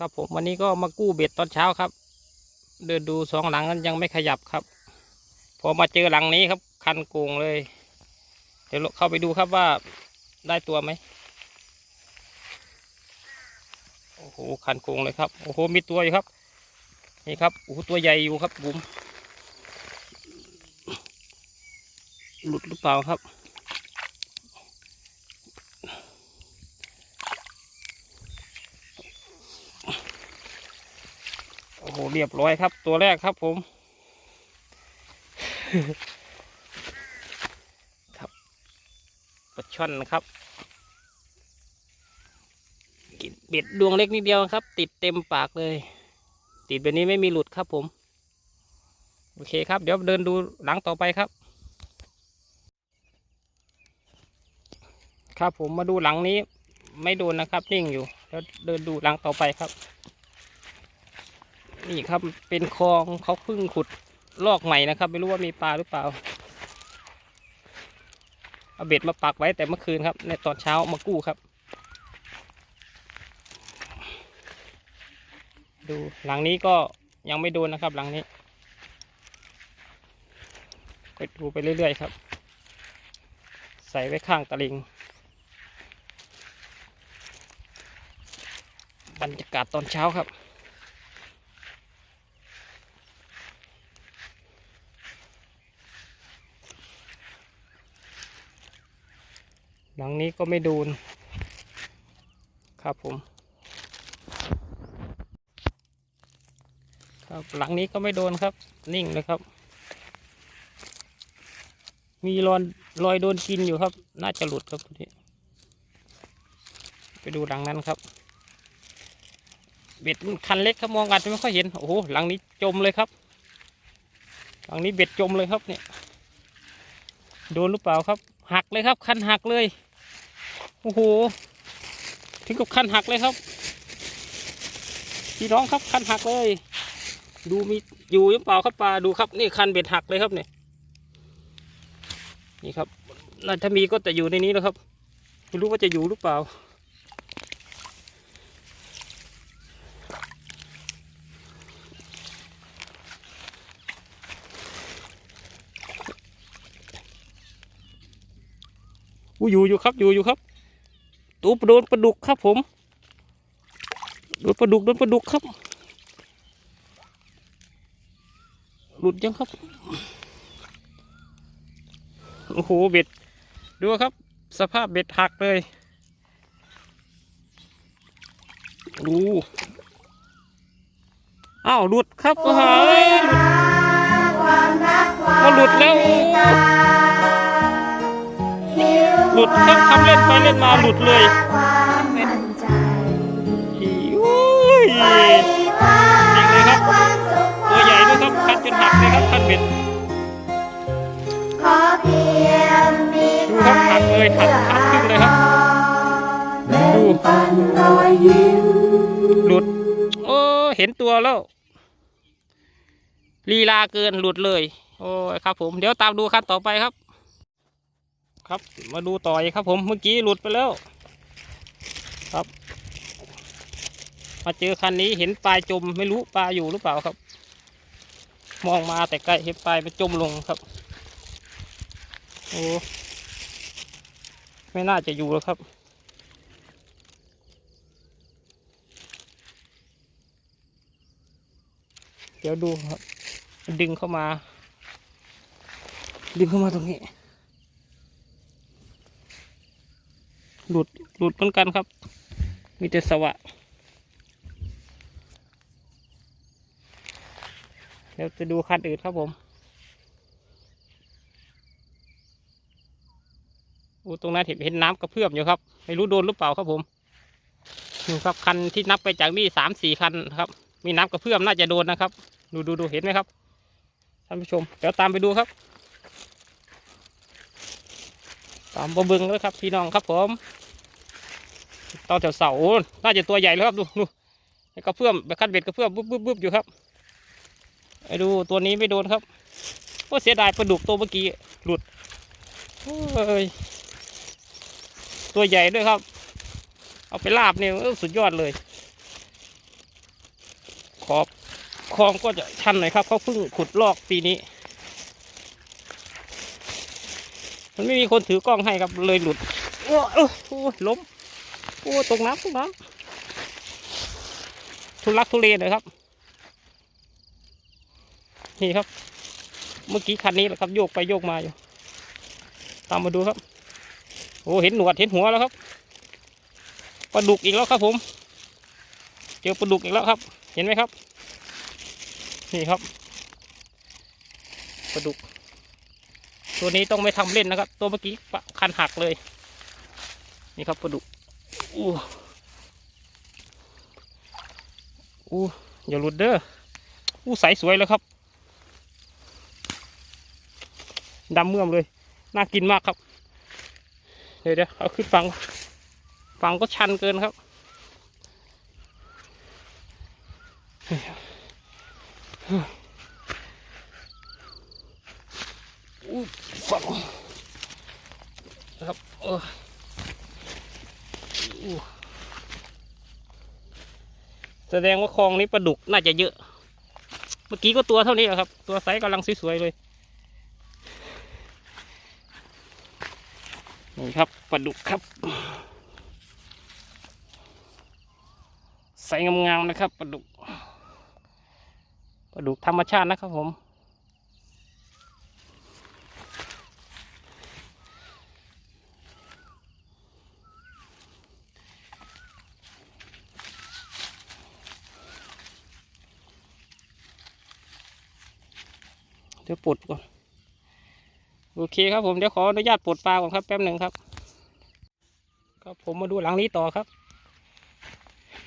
ครับผมวันนี้ก็มากู้เบ็ดตอนเช้าครับ เดินดูสองหลังนั้นยังไม่ขยับครับ พอมาเจอหลังนี้ครับ คันโกงเลย เดี๋ยวเราเข้าไปดูครับว่าได้ตัวไหมโอ้โหคันโกงเลยครับโอ้โหมีตัวอยู่ครับ นี่ครับโอ้โหตัวใหญ่อยู่ครับบุ๋มหลุดหรือเปล่าครับ โอ้โห เรียบร้อยครับ ตัวแรกครับผม ครับปลาช่อนครับกินเบ็ดดวงเล็กนิดเดียวครับ ติดเต็มปากเลย ติดแบบนี้ไม่มีหลุดครับผม โอเคครับ เดี๋ยวเดินดูหลังต่อไปครับ ครับผมมาดูหลังนี้ ไม่โดนนะครับนิ่งอยู่ แล้วเดินดูหลังต่อไปครับ นี่ครับเป็นคลองเขาเพิ่งขุดลอกใหม่นะครับ ไม่รู้ว่ามีปลาหรือเปล่าเอาเบ็ดมาปักไว้แต่เมื่อคืนครับ ในตอนเช้ามากู้ครับ ดูหลังนี้ก็ยังไม่โดนนะครับ หลังนี้ก็ดูไปเรื่อยๆครับ ใส่ไว้ข้างตะลิงบรรยากาศตอนเช้าครับ หลังนี้ก็ไม่โดนครับผม ครับหลังนี้ก็ไม่โดนครับ นิ่งเลยครับ มีรอยรอยโดนกินอยู่ครับ น่าจะหลุดครับตัวนี้ ไปดูหลังนั้นครับเบ็ดคันเล็กครับมองอาจจะไม่ค่อยเห็นโอ้โหหลังนี้จมเลยครับ หลังนี้เบ็ดจมเลยครับเนี่ยโดนหรือเปล่าครับ หักเลยครับ คันหักเลย โอ้โห ถึงกับคันหักเลยครับ พี่น้องครับคันหักเลย ดูมีอยู่หรือเปล่าครับปลาดูครับ นี่คันเบ็ดหักเลยครับเนี่ยนี่ครับน่าถ้ามีก็จะอยู่ในนี้แล้วครับไม่รู้ว่าจะอยู่หรือเปล่า อู้อยู่อยู่ครับอยู่อยู่ครับ ตัวโดนปลาดุกครับผมโดนปลาดุกโดนปลาดุกครับ หลุดยังครับ โอ้โหเบ็ดดูครับ สภาพเบ็ดหักเลยดูอ้าวหลุดครับเฮ้ย ครับทำเล่นไปเล่นมาหลุดเลยอีอุ้ยจริงเลยครับ ตัวใหญ่ด้วยครับ คันจนหักเลยครับ คันเบ็ดดูครับหักเลยหักหักครึ่งเลยครับ ดูหลุด โอ้เห็นตัวแล้วลีลาเกินหลุดเลย โอ้ยครับผม เดี๋ยวตามดูคันต่อไปครับ ครับ มาดูต่อยครับ ผมเมื่อกี้หลุดไปแล้ว ครับ มาเจอคันนี้เห็นปลายจมไม่รู้ปลาอยู่หรือเปล่าครับ มองมาแต่ใกล้เห็นปลายมันจมลงครับโอ้ไม่น่าจะอยู่แล้วครับเดี๋ยวดูครับ ดึงเข้ามา ดึงเข้ามาตรงนี้ หลุดหลุดเหมือนกันครับ มีแต่สวะ เดี๋ยวจะดูคันอื่นครับผมอูตรงนั้นเห็นเห็นน้ำกระเพื่อมอยู่ครับ ไม่รู้โดนหรือเปล่าครับผมดูครับคันที่นับไปจากนี่สามสี่คันครับ มีน้ำกระเพื่อมน่าจะโดนนะครับ ดูดูดูเห็นไหมครับท่านผู้ชมเดี๋ยวตามไปดูครับ ตามบเบึงแล้วครับพี่น้องครับผม ตอนแถวเสาน่าจะตัวใหญ่แล้วครับดูดูกระเพื่อมแบบคันเบ็ดกระเพื่อมบึ๊บบึ๊บบึ๊บอยู่ครับไอ้ดูตัวนี้ไม่โดนครับโอ้เสียดายปลาดุกตัวเมื่อกี้หลุดโอ้ยตัวใหญ่ด้วยครับ เอาไปลาบเนี่ยสุดยอดเลย ขอบคลองก็จะชันหน่อยครับเขาเพิ่งขุดลอกปีนี้ มันไม่มีคนถือกล้องให้ครับเลยหลุดโอ้โอ้โอ้ล้ม อ้ตกน้ำตกน้ำทุลักทุเลเลยครับ นี่ครับ เมื่อกี้คันนี้แหละครับโยกไปโยกมาอยู่ ตามมาดูครับ โอ้เห็นหนวดเห็นหัวแล้วครับปลาดุกอีกแล้วครับผม เจอปลาดุกอีกแล้วครับ เห็นไหมครับ นี่ครับปลาดุก ตัวนี้ต้องไม่ทำเล่นนะครับ ตัวเมื่อกี้คันหักเลย นี่ครับปลาดุก อู้อู้อย่าหลุดเด้ออู้ใสสวยเลยครับดำเมื่อมเลย น่ากินมากครับ เดี๋ยวเดี๋ยวเอาขึ้นฟัง ฟังก็ชันเกินครับ อู้ฟังครับเออ แสดงว่าคลองนี้ปลาดุกน่าจะเยอะ เมื่อกี้ก็ตัวเท่านี้แหละครับ ตัวไซส์กำลังสวยๆเลย นี่ครับปลาดุกครับ ใส่งามๆนะครับปลาดุกปลาดุกธรรมชาตินะครับผม เดี๋ยวปลดก่อน โอเคครับผมเดี๋ยวขออนุญาตปลดปลาก่อนครับแป๊บหนึ่งครับ ครับผมมาดูหลังนี้ต่อครับ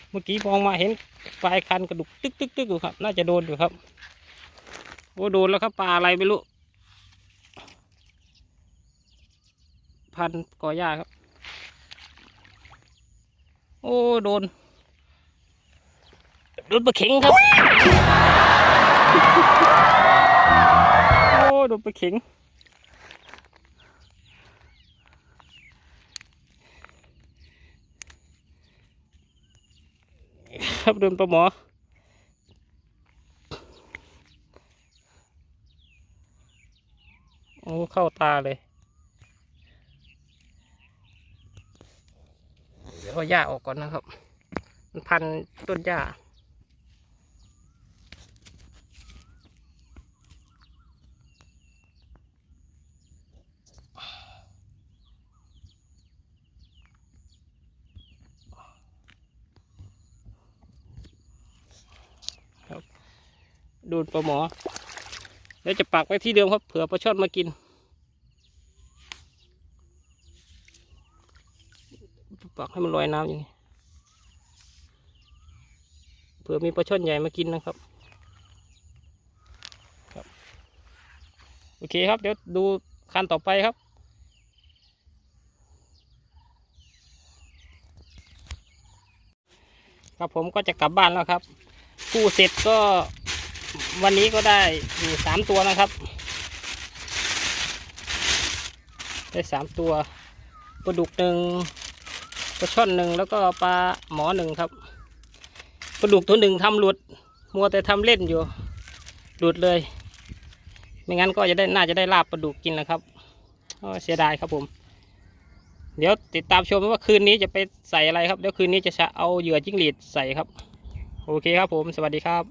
เมื่อกี้มองมาเห็นปลายคันกระดุกตึกตึกตึกอยู่ครับ น่าจะโดนอยู่ครับ โอ้โดนแล้วครับปลาอะไรไม่รู้ พันกอหญ้าครับ โอ้โดน โดนปลาเข็งครับ ดนปเข็งครับโดนปลาหมอโอ้เข้าตาเลย เดี๋ยวหญ้าออกก่อนนะครับ มันพันต้นหญ้า โดปลาหมอ แล้วจะปักไว้ที่เดิมครับ เผื่อปลาช่อนมากิน ปักให้มันลอยน้ำอย่างนี้ เผื่อมีปลาช่อนใหญ่มากินนะครับครับ โอเคครับ เดี๋ยวดูคันต่อไปครับครับผมก็จะกลับบ้านแล้วครับกู้เสร็จก็ วันนี้ก็ได้อยู่สามตัวนะครับ ได้สามตัวปลาดุกหนึ่งปลาช่อนหนึ่งแล้วก็ปลาหมอหนึ่งครับปลาดุกตัวหนึ่งทำหลุด มัวแต่ทำเล่นอยู่ หลุดเลย ไม่งั้นก็จะได้น่าจะได้ลาบปลาดุกกินนะครับเสียดายครับผม เดี๋ยวติดตามชมว่าคืนนี้จะไปใส่อะไรครับ เดี๋ยวคืนนี้จะเอาเหยื่อจิ้งหรีดใส่ครับ โอเคครับผม สวัสดีครับ